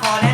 con él.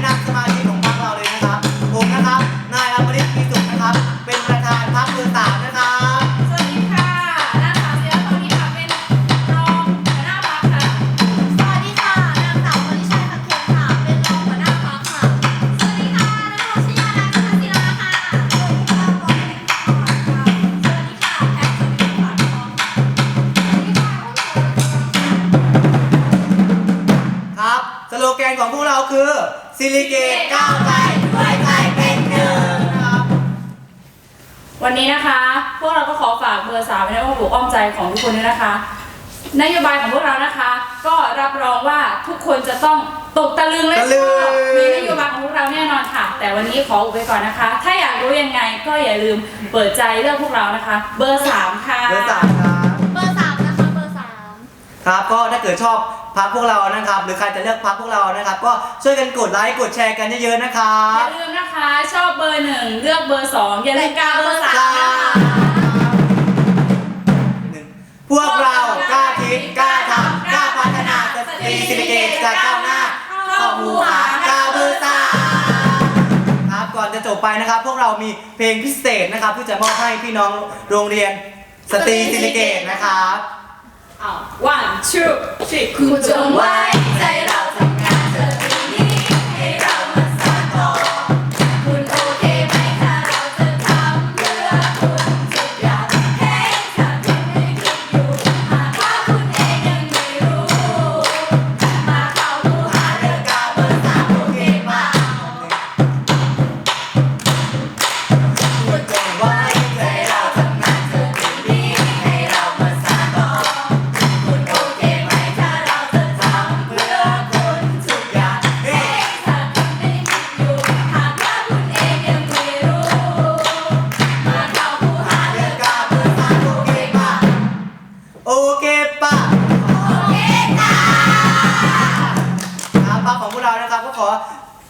ซิลิเกตก้าวไกลด้วยใจเป็นหนึ่งครับวันนี้นะคะ พวกเราก็ขอฝากเบอร์สามไว้ในอ้อมอกอ้อมใจของทุกคนด้วยนะคะ นโยบายของพวกเรานะคะ ก็รับรองว่าทุกคนจะต้องตกตะลึงและตะลึชงอบในนโยบายของพวกเราแน่นอนค่ะ แต่วันนี้ขออุบไปก่อนนะคะ ถ้าอยากรู้ยังไงก็อย่าลืมเปิดใจเลือกพวกเรานะคะ เบอร์สามค่ะเบอร์สามครับเบอร์สามนะคะเบอร์สาม ครับก็ถ้าเกิดชอบ พักพวกเรานะครับ หรือใครจะเลือกพักพวกเรานะครับ ก็ช่วยกันกดไลค์กดแชร์กันเยอะๆนะครัอย่าบ ลืมนะคะ ชอบเบอร์หนึ่งเลือกเบอร์สองอย่าลืมกาเบอร์สามนะคะ พวกเรากล้าคิดกล้าทำกล้าพัฒนาสตรีสิลิเกตจะก้าวหน้าเข้าหูหากล้าเบอร์สามครับก่อนจะจบไปนะครับ พวกเรามีเพลงพิเศษนะครับที่จะมอบให้พี่น้องโรงเรียนสตรีสิลิเกตนะครับ เอา one two three คุณจ ป่ะโอเคจ้าครับพักของพวกเรานะครับก็ขอ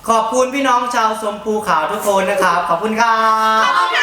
ขอบคุณพี่น้องชาวสมภูขาวทุกคนนะครับ ขอบคุณครับ